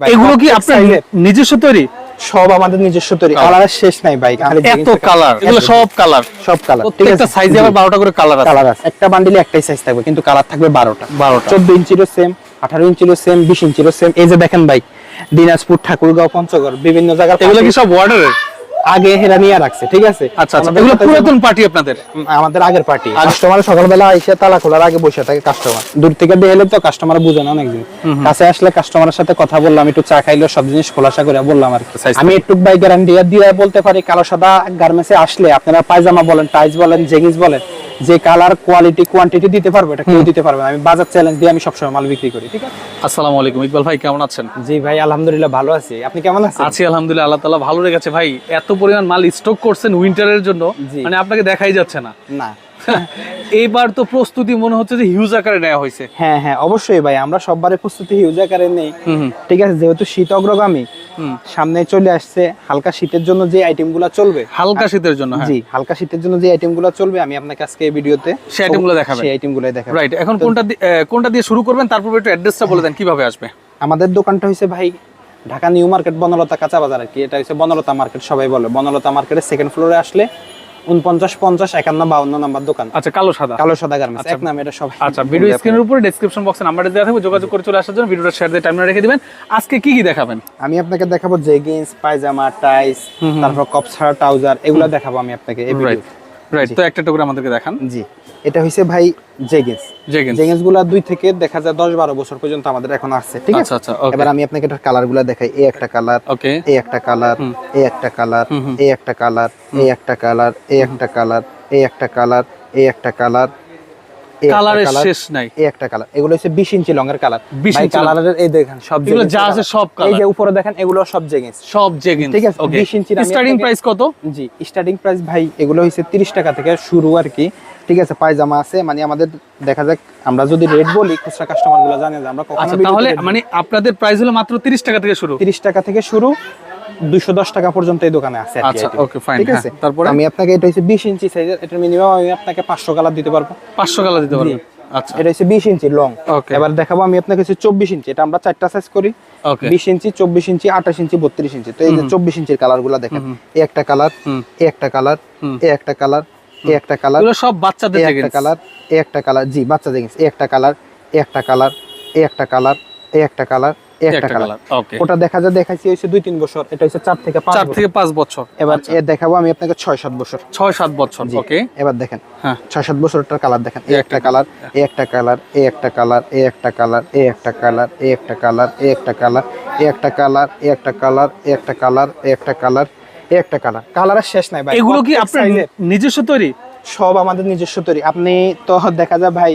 এগুলো কি আপনার নিজস্ব তৈরি? সব আমাদের নিজস্ব তৈরি। কালার শেষ নাই বাইক এত কালার এগুলো সব কালার সব কালার প্রত্যেকটা সাইজে আবার বারোটা করে কালার আছে। কালার আছে। একটা বান্ডিলে একটাই সাইজ থাকবে কিন্তু কালার থাকবে বারোটা। 12টা। চোদ্দ ইঞ্চিরও সেম আঠারো ইঞ্চিরও সেম বিশ ইঞ্চিরও সেম এই যে দেখেন বাইক দিনাজপুর ঠাকুরগাঁও পঞ্চগড় বিভিন্ন জায়গা এগুলো কি সব ওয়ার্ডারের আগে হেরা নিয়ে রাখছে ঠিক আছে? আচ্ছা আচ্ছা আমাদের এগুলো পুরাতন পার্টি আপনাদের? আমাদের আগের পার্টি কাস্টমার সকালবেলা আইসে তালা খোলার আগে বসে থাকে কাস্টমার দূর থেকে দেখলে তো কাস্টমার বুঝে না অনেকদিন কাছে আসলে কাস্টমারের সাথে কথা বললাম একটু চা খাইলো সব জিনিস খোলাসা করে বললাম আর কি। আমি একটু বাই গ্যারান্টি দিয়ে বলতে পারি কালো সাদা গার্মেন্টসে আসলে আপনারা পায়জামা বলেন টাইস বলেন জেগিস বলেন যে কালার কোয়ালিটি কোয়ান্টিটি দিতে পারব এটা কেউ দিতে পারবে আমি বাজার চ্যালেঞ্জ দিয়ে আমি সবসময় মাল বিক্রি করি ঠিক আছে? আসসালামু আলাইকুম। ইকবাল ভাই কেমন আছেন? জি ভাই আলহামদুলিল্লাহ ভালো আছি। আপনি কেমন আছেন? আছি আলহামদুলিল্লাহ আল্লাহ তাআলা ভালো রেখেছে। ভাই এত পরিমাণ মাল স্টক করছেন উইন্টারের জন্য। মানে আপনাকে দেখাই যাচ্ছে না। না। এইবার তো প্রস্তুতি মনে হচ্ছে যে হিউজ আকারে নেওয়া হয়েছে। হ্যাঁ হ্যাঁ অবশ্যই ভাই আমরা সববারে প্রস্তুতি হিউজ আকারে নেই। ঠিক আছে যেহেতু শীত অগ্রগামী। সামনে চলে আসছে হালকা শীতের জন্য যে আইটেমগুলো চলবে। হালকা শীতের জন্য হ্যাঁ। জি হালকা শীতের জন্য যে আইটেমগুলো চলবে আমি আপনাকে আজকে এই ভিডিওতে সেই আইটেমগুলো দেখাবো সেই আইটেমগুলো দেখাবো। রাইট এখন কোনটা কোনটা দিয়ে শুরু করবেন তারপর একটু অ্যাড্রেসটা বলে দেন কীভাবে আসবে? আমাদের দোকানটা হইছে ভাই ঢাকা নিউ মার্কেট বনলতা কাঁচা বাজার আর কি। এটা হচ্ছে বনলতা মার্কেট সবাই বলে। বনলতা মার্কেটের সেকেন্ড ফ্লোরে আসলে উনপঞ্চাশ পঞ্চাশ একান্ন বাউন্ন নাম্বার দোকান। আচ্ছা কালো সাদা। কালো সাদা গার্মেন্টস এক নাম এটা সবাই। আচ্ছা ভিডিও স্ক্রিনের উপরে ডেসক্রিপশন বক্সে নাম্বারটা দেওয়া থাকবে যোগাযোগ করে চলে আসার জন্য ভিডিওটা শেয়ার দিয়ে টাইমে রেখে দিবেন। আজকে কি কি দেখাবেন? আমি আপনাকে দেখাবো জেগিন্স পায়জামা টাইস তারপর কপসার ট্রাউজার এগুলো দেখাবো আমি আপনাকে এই রাইট ভিডিও রাইট তো একটা একটা আমাদেরকে দেখান। জি। এটা হইছে ভাই জেগেস। জেগেস। জেগিন্সগুলা দুই থেকে দেখা যায় দশ বারো বছর পর্যন্ত আমাদের এখন আসছে ঠিক আছে? আচ্ছা আচ্ছা এবার আমি আপনাকে এটার কালারগুলা দেখাই এই একটা কালার ওকে এই একটা কালার এই একটা কালার এই একটা কালার এই একটা কালার এই একটা কালার এই একটা কালার এই একটা কালার কালারের শেষ নাই। এই একটা কালার। এগুলো হচ্ছে বিশ ইঞ্চি লং এর কালার 20 ইঞ্চি কালারের এই দেখেন সব এগুলো যা আছে colour। সব এই যে উপরে দেখেন এগুলো সব জেগিন্স সব জেগেন ঠিক আছে, 20 ইঞ্চির স্টার্টিং প্রাইস কত? জি স্টার্টিং প্রাইস ভাই এগুলো হচ্ছে তিরিশ টাকা থেকে শুরু আর কি। ঠিক আছে পায়জামা আছে মানে আমাদের দেখা যাক আমরা যদি রেট বলি খুচরা কাস্টমারগুলো জানে যে আমরা আচ্ছা কখনো তাহলে মানে আপনাদের প্রাইস হলো মাত্র 30 টাকা থেকে শুরু। তিরিশ টাকা থেকে শুরু দুইশো দশ টাকা পর্যন্ত এই দোকানে আছে আচ্ছা, ঠিক হ্যাঁ, আছে? তারপরে? আমি আপনাকে এটা হচ্ছে বিশ ইঞ্চি সাইজের এটা মিনিমাম আমি আপনাকে পাঁচশো কালার দিতে পারব। 500 কালার দিতে পারবেন আচ্ছা। এটা হচ্ছে বিশ ইঞ্চি লং এবার দেখাবো আমি আপনাকে হচ্ছে চব্বিশ ইঞ্চি এটা আমরা চারটা সাইজ করি। ওকে বিশ ইঞ্চি চব্বিশ ইঞ্চি আঠাশ ইঞ্চি বত্রিশ ইঞ্চি। তো এই যে চব্বিশ ইঞ্চির কালারগুলা দেখেন এই একটা কালার এই একটা কালার এই একটা কালার এই একটা কালার সব বাচ্চাদের একটা কালার এই একটা কালার জি বাচ্চা জিনিস একটা কালার একটা কালার একটা কালার এই একটা কালার একটা কালার কালার ওটা দেখা যায় দেখাইছি হচ্ছে দুই তিন বছর এটা হচ্ছে চার থেকে পাঁচ 4 বছর। থেকে 5 বছর এবার এ দেখাবো আমি আপনাকে ছয় সাত বছর 6 7 বছর ওকে এবার দেখেন হ্যাঁ ছয় সাত বছরটার কালার দেখেন এই একটা কালার এই একটা কালার এই একটা কালার এই একটা কালার এই একটা কালার এই একটা কালার এই একটা কালার এই একটা কালার এই একটা কালার এই একটা কালার এই একটা কালার এই একটা কালার কালারের শেষ নাই ভাই এগুলো কি আপনার নিজস্ব তৈরি সব আমাদের নিজস্ব তৈরি আপনি তো দেখা যায় ভাই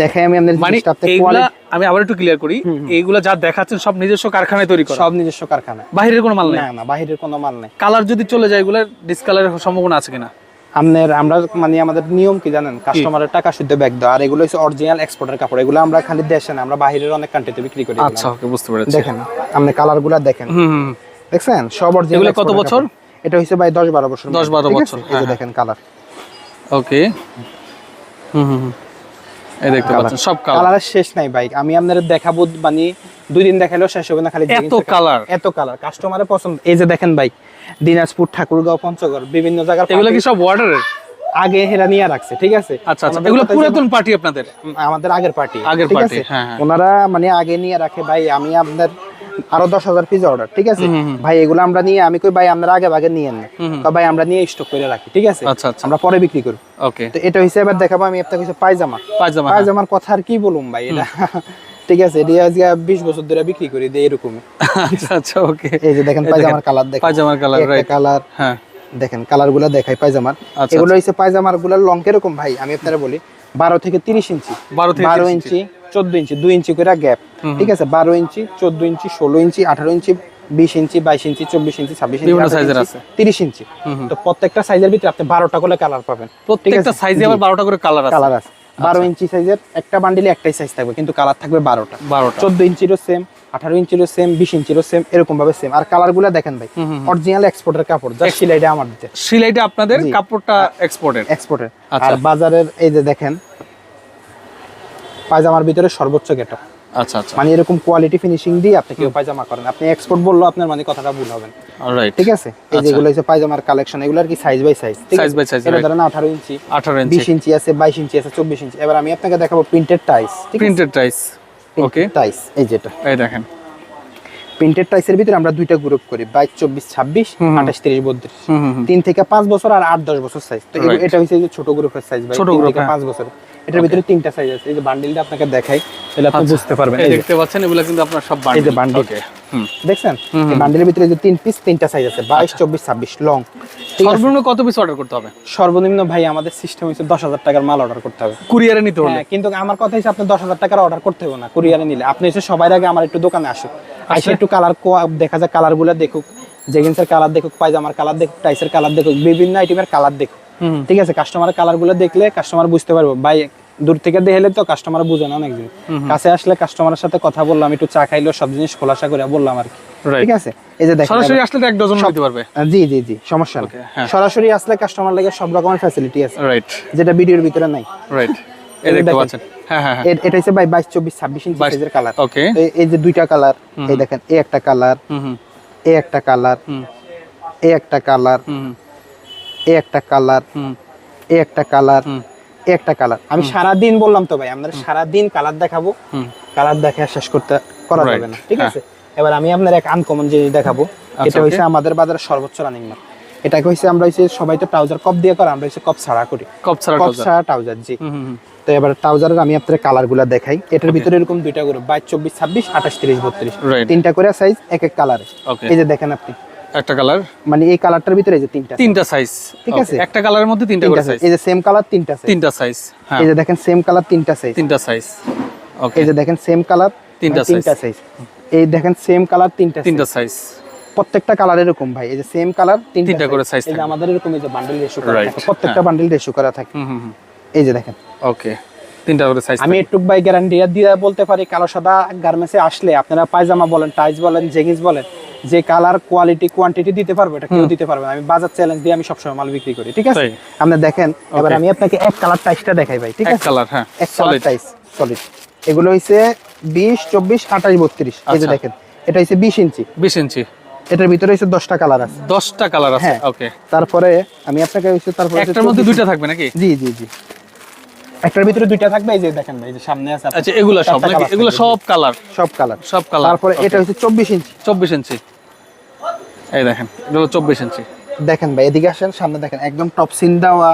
দেখাই আমি মানে এইগুলা আমি আবার একটু ক্লিয়ার করি। এইগুলা যা দেখাচ্ছেন সব নিজস্ব কারখানায় তৈরি করা। সব নিজস্ব কারখানা বাইরের কোনো মাল নেই? না না বাহিরের কোনো মাল নেই। কালার যদি চলে যায় এগুলা ডিসকালারের সম্ভাবনা আছে কিনা? আপনার আমরা মানে আমাদের নিয়ম কি জানেন? কাস্টমারের টাকা শুদ্ধ ব্যাগ দেওয়া আর এগুলো হচ্ছে অরিজিনাল এক্সপোর্টের কাপড়। এগুলো আমরা খালি দেশে না আমরা বাহিরের অনেক কান্ট্রিতে বিক্রি করি আচ্ছা ওকে বুঝতে পেরেছি। দেখেন আপনি কালারগুলা দেখেন। দেখছেন? সব অরিজিনাল এগুলো কত বছর? এটা হচ্ছে ভাই দশ বারো বছর 10 12 বছর, এই হ্যাঁ, যে দেখেন কালার ওকে হুম হুম। এই দেখতে পাচ্ছেন সব কালার শেষ নাই ভাই। আমি আপনাদের দেখাবো মানে দুই দিন দেখালেও শেষ হবে না খালি এত কালার এত কালার কাস্টমারের পছন্দ। এই যে দেখেন বাইক দিনাজপুর ঠাকুরগাঁও পঞ্চগড় বিভিন্ন জায়গার এগুলো কি সব আগে হেরা নিয়ে রাখছে ঠিক আছে? আচ্ছা আচ্ছা। আমাদের এগুলো পুরাতন পার্টি আপনাদের? আমাদের আগের পার্টি আগের ঠিক হ্যাঁ, হ্যাঁ। ওনারা মানে আগে নিয়ে রাখে ভাই। আমি আপনার আরও দশ হাজার পিস অর্ডার ঠিক আছে? ভাই এগুলো আমরা নিয়ে আমি কই ভাই আমরা আগে আগে নিয়ে নেন ভাই আমরা নিয়ে স্টক করে রাখি ঠিক আছে? আচ্ছা আচ্ছা। আমরা পরে বিক্রি করি। ওকে তো এটা হিসেবে এবার দেখাবো আমি আপনাকে হচ্ছে পায়জামা। পায়জামা হ্যাঁ। পায়জামার কথা আর কি বলুম ভাই এটা? ঠিক আছে এটা আজকে বিশ বছর ধরে বিক্রি করি দিয়ে এরকম আচ্ছা আচ্ছা ওকে এই যে দেখেন পায়জামার কালার দেখেন পায়জামার কালার রাইট কালার হ্যাঁ। দেখেন কালারগুলা দেখাই পায়জামার। আচ্ছা, এগুলো হচ্ছে পায়জামারগুলার লং কীরকম ভাই? আমি আপনারা বলি বারো থেকে তিরিশ ইঞ্চি 12 থেকে বারো 30 ইঞ্চি চোদ্দ ইঞ্চি দুই ইঞ্চি করে গ্যাপ ঠিক আছে? বারো ইঞ্চি চোদ্দ ইঞ্চি ষোলো ইঞ্চি আঠারো ইঞ্চি বিশ ইঞ্চি বাইশ ইঞ্চি চব্বিশ ইঞ্চি ছাব্বিশ ইঞ্চি। তিরিশ ইঞ্চি। তো প্রত্যেকটা সাইজের ভিতরে আপনি বারোটা করে কালার পাবেন। প্রত্যেকটা সাইজে আবার 12টা করে কালার কালার আছে। বারো ইঞ্চি সাইজের একটা বান্ডিলে একটাই সাইজ থাকবে কিন্তু কালার থাকবে বারোটা। 12টা চোদ্দ ইঞ্চিরও সেম আঠারো ইঞ্চিরও সেম বিশ ইঞ্চিরও সেম এরকম ভাবে সেম আর কালারগুলা দেখেন ভাই অরিজিনাল এক্সপোর্টের কাপড় যা সিলাইটা আমার দিতে। সিলাইটা আপনাদের কাপড়টা এক্সপোর্টের এক্সপোর্টের আচ্ছা। আর বাজারের এই যে দেখেন পায়জামার ভিতরে সর্বোচ্চ গেট আচ্ছা আচ্ছা। মানে এরকম কোয়ালিটি ফিনিশিং দিয়ে আপনি কেউ পায়জামা করেন। আপনি এক্সপোর্ট বলল আপনার মানে কথাটা ভুল হবে রাইট ঠিক আছে? এই আচ্ছা। যেগুলো হচ্ছে পায়জামার কালেকশন এগুলো আর কি size by size Size by size, এটা ধরেন আঠারো ইঞ্চি আঠারো বিশ ইঞ্চি ইঞ্চি আছে বাইশ ইঞ্চি আছে চব্বিশ ইঞ্চি। এবার আমি আপনাকে দেখাবো প্রিন্টেড টাইস ঠিক প্রিন্টেড টাইস ওকে টাইস এই যেটা। এই দেখেন। প্রিন্টেড টাইসের ভিতরে আমরা দুইটা গ্রুপ করি বাইশ চব্বিশ ছাব্বিশ আঠাশ তিরিশ বত্রিশ। তিন থেকে পাঁচ বছর আর আট দশ বছর সাইজ তো এটা হচ্ছে ছোট গ্রুপের সাইজ ছোট থেকে হ্যাঁ। পাঁচ বছর। এটার ভিতরে তিনটা সাইজ আছে। এই যে বান্ডিলটা আপনাকে দেখাই তাহলে আপনি আচ্ছা। বুঝতে পারবেন। এই দেখতে পাচ্ছেন এগুলো কিন্তু আপনার সব বান্ডিল এই যে bundle। ওকে দেখছেন? এই বান্ডিলের ভিতরে যে তিন পিস তিনটা সাইজ আছে বাইশ চব্বিশ ছাব্বিশ লং সর্বনিম্ন কত পিস অর্ডার করতে হবে? সর্বনিম্ন ভাই আমাদের সিস্টেম হচ্ছে দশ হাজার টাকার মাল অর্ডার করতে হবে। কুরিয়ারে নিতে হলে? হ্যাঁ কিন্তু আমার কথা হচ্ছে আপনি দশ হাজার টাকার অর্ডার করতে হবে না কুরিয়ারে নিলে। আপনি হচ্ছে সবার আগে আমার একটু দোকানে আসুক। আসে আচ্ছা। একটু কালার দেখা যায় কালারগুলো দেখুক। জেগিন্সের কালার দেখুক পায়জামার কালার দেখুক টাইসের কালার দেখুক বিভিন্ন আইটেমের কালার দেখুক। ঠিক আছে কাস্টমারের কালারগুলো দেখলে কাস্টমার বুঝতে পারব। ভাই দূর থেকে দেখলে তো কাস্টমার বুঝে না অনেক জিনিস কাছে আসলে কাস্টমারের সাথে কথা বললাম একটু চা খাইলো সব জিনিস খোলাসা করে বললাম আর কি। ঠিক আছে? এই যে দেখেন সরাসরি আসলে এক ডজন নিতে পারবে। জি জি জি সমস্যা নেই। হ্যাঁ। সরাসরি আসলে কাস্টমার লাগে সব রকমের ফ্যাসিলিটি আছে। রাইট যেটা ভিডিওর ভিতরে নাই। রাইট এই এই দেখতে পাচ্ছেন। হ্যাঁ হ্যাঁ এটা হচ্ছে ভাই বাইশ চব্বিশ ছাব্বিশ ইঞ্চি সাইজের কালার ওকে এই যে দুইটা কালার এই দেখেন এই একটা কালার এই একটা কালার এই একটা কালার একটা কালার হুম। এই একটা কালার একটা কালার। আমি সারা দিন বললাম তো ভাই আমরা সারা দিন কালার দেখাবো। কালার দেখে শেষ করতে করা যাবে না ঠিক হ্যাঁ। আছে? এবার আমি আপনার এক আনকমন জিনিস দেখাবো। আচ্ছা, এটা হচ্ছে আমাদের বাজারে সর্বোচ্চ রানিং মাল এটাকে হচ্ছে আমরা হচ্ছে সবাই তো ট্রাউজার কপ দিয়ে করে আমরা হচ্ছে কপ ছাড়া করি। কপ ছাড়া কপ। ছাড়া ট্রাউজার জি। তো এবার ট্রাউজারের আমি আপনার কালারগুলা দেখাই। এটার ভিতরে এরকম দুইটা করে বাইশ চব্বিশ ছাব্বিশ আঠাশ তিরিশ বত্রিশ। Right. তিনটা করে সাইজ এক এক কালারে এই যে দেখেন আপনি। একটা কালার? মানে এই কালারটার ভিতরে এই যে তিনটা তিনটা সাইজ ঠিক আছে। একটা কালারের মধ্যে তিনটা করে সাইজ সাইজ এই যে সেম কালার তিনটা সাইজ তিনটা সাইজ হ্যাঁ। এই যে দেখেন সেম কালার তিনটা সাইজ তিনটা সাইজ ওকে এই যে দেখেন সেম কালার তিনটা তিনটা সাইজ এই দেখেন সেম কালার তিনটা তিনটা সাইজ প্রত্যেকটা কালার এরকম ভাই। এই যে সেম কালার তিনটা তিনটা করে এই যে আমাদের এরকম এই যে বান্ডেল রেশু করা থাকে প্রত্যেকটা বান্ডেল রেশু করা থাকে। এই যে দেখেন। ওকে তিনটা করে সাইজ আমি একটু ভাই গ্যারান্টি দিয়ে বলতে পারি কালো সাদা গার্মেন্টসে আসলে আপনারা পায়জামা বলেন টাইস বলেন জেগিস বলেন যে কালার কোয়ালিটি কোয়ান্টিটি দিতে পারবে এটা কেউ দিতে পারবে না। আমি বাজার চ্যালেঞ্জ দিয়ে আমি সবসময় মাল বিক্রি করি ঠিক আছে? আপনি দেখেন এবার আমি আপনাকে এক কালার টাইসটা দেখাই ভাই ঠিক আছে? কালার হ্যাঁ এক কালার টাইস সলিড এগুলো হইছে বিশ চব্বিশ আঠাশ বত্রিশ এই যে আচ্ছা। দেখেন এটা হইছে বিশ ইঞ্চি। 20 ইঞ্চি। এটার ভিতরে হইছে দশটা কালার আছে। 10টা কালার আছে হ্যাঁ। ওকে তারপরে আমি আপনাকে হইছে তারপরে একটার মধ্যে দুইটা থাকবে নাকি? জি জি জি। একটার ভিতরে দুইটা থাকবে এই যে দেখেন ভাই এই যে সামনে আছে আচ্ছা এগুলো সব নাকি? এগুলো সব কালার সব কালার সব কালার তারপরে এটা হচ্ছে চব্বিশ ইঞ্চি। 24 ইঞ্চি। এই দেখেন এগুলো 24 ইঞ্চি দেখেন ভাই এদিকে আসেন সামনে দেখেন একদম টপ সিন দেওয়া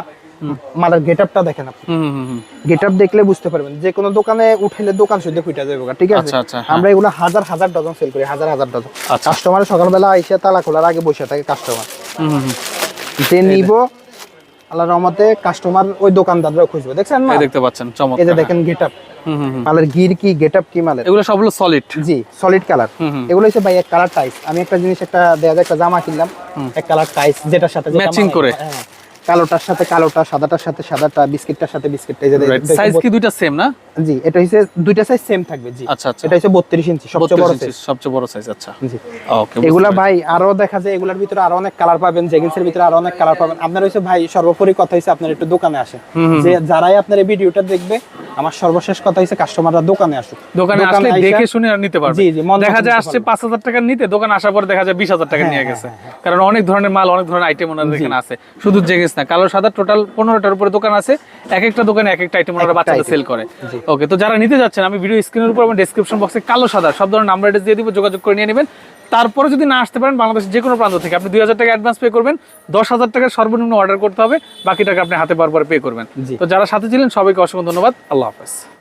মালার গেট আপটা দেখেন আপনি। হুম হুম হুম গেট আপ দেখলে বুঝতে পারবেন যে কোনো দোকানে উঠাইলে দোকান শুধু ফুটা যাবে ঠিক আছে? আচ্ছা, আচ্ছা, হ্যাঁ। আমরা এগুলো হাজার হাজার ডজন সেল করি হাজার হাজার ডজন আচ্ছা। কাস্টমার সকালবেলা আইসে তালা খোলার আগে বসে থাকে কাস্টমার হুম হুম হুম। যে নিব আল্লাহ রহমতে কাস্টমার ওই দোকানদাররা খুঁজবে। দেখছেন না? দেখতে পাচ্ছেন এই যে দেখেন গেট আপ হুম হুম হুম। মালের গির কি গেটআপ কি মালের? এগুলো সব হলো সলিড জি সলিড কালার। এগুলো হচ্ছে ভাই এক কালার টাইস আমি একটা জিনিস একটা দেয়া একটা জামা কিনলাম। এক কালার টাইস যেটার সাথে ম্যাচিং করে। হ্যাঁ। কালোটার সাথে কালোটা সাদাটার সাথে সাদাটা বিস্কিটটার সাথে বিস্কিটটা এই যে সাইজ কি দুইটা সেম না? জি এটা হচ্ছে দুইটা সাইজ সেম থাকবে জি। আচ্ছা আচ্ছা। এটা হচ্ছে বত্রিশ ইঞ্চি সবচেয়ে বড় সাইজ সবচেয়ে বড় সাইজ আচ্ছা। জি। ওকে এগুলা ভাই আরও দেখা যায় এগুলার ভিতরে আরও অনেক কালার পাবেন জেগিন্সের ভিতরে আরও অনেক কালার পাবেন। আপনার হচ্ছে ভাই সর্বোপরি কথা হচ্ছে আপনার একটু দোকানে আসেন। যে যারাই আপনার এই ভিডিওটা দেখবে আমার সর্বশেষ কথা হচ্ছে কাস্টমাররা দোকানে আসুক। দোকানে আসলে দেখে শুনে আর নিতে পারবে। জি, জি, দেখা যায় আসছে পাঁচ হাজার টাকা নিতে দোকান আসার পরে দেখা যায় বিশ হাজার টাকা নিয়ে গেছে। কারণ অনেক ধরনের মাল অনেক ধরনের আইটেম ওনাদের এখানে আছে। শুধু জেগেস না কালো সাদা টোটাল পনেরোটার উপরে দোকান আছে। এক একটা দোকানে এক একটা আইটেম ওনারা বাচ্চাদের সেল করে। ওকে তো যারা নিতে যাচ্ছেন আমি ভিডিও স্ক্রিনের উপর আমার ডিসক্রিপশন বক্সে কালো সাদা সব ধরনের নাম্বার অ্যাড্রেস দিয়ে দিব যোগাযোগ করে নিয়ে নেবেন। তারপরে যদি না আসতে পারেন বাংলাদেশের যে কোনো প্রান্ত থেকে আপনি দুই হাজার টাকা অ্যাডভান্স পে করবেন দশ হাজার টাকার সর্বনিম্ন অর্ডার করতে হবে বাকি টাকা আপনি হাতে পাওয়ার পরে পে করবেন তো যারা সাথে ছিলেন সবাইকে অসংখ্য ধন্যবাদ। আল্লাহ হাফেজ।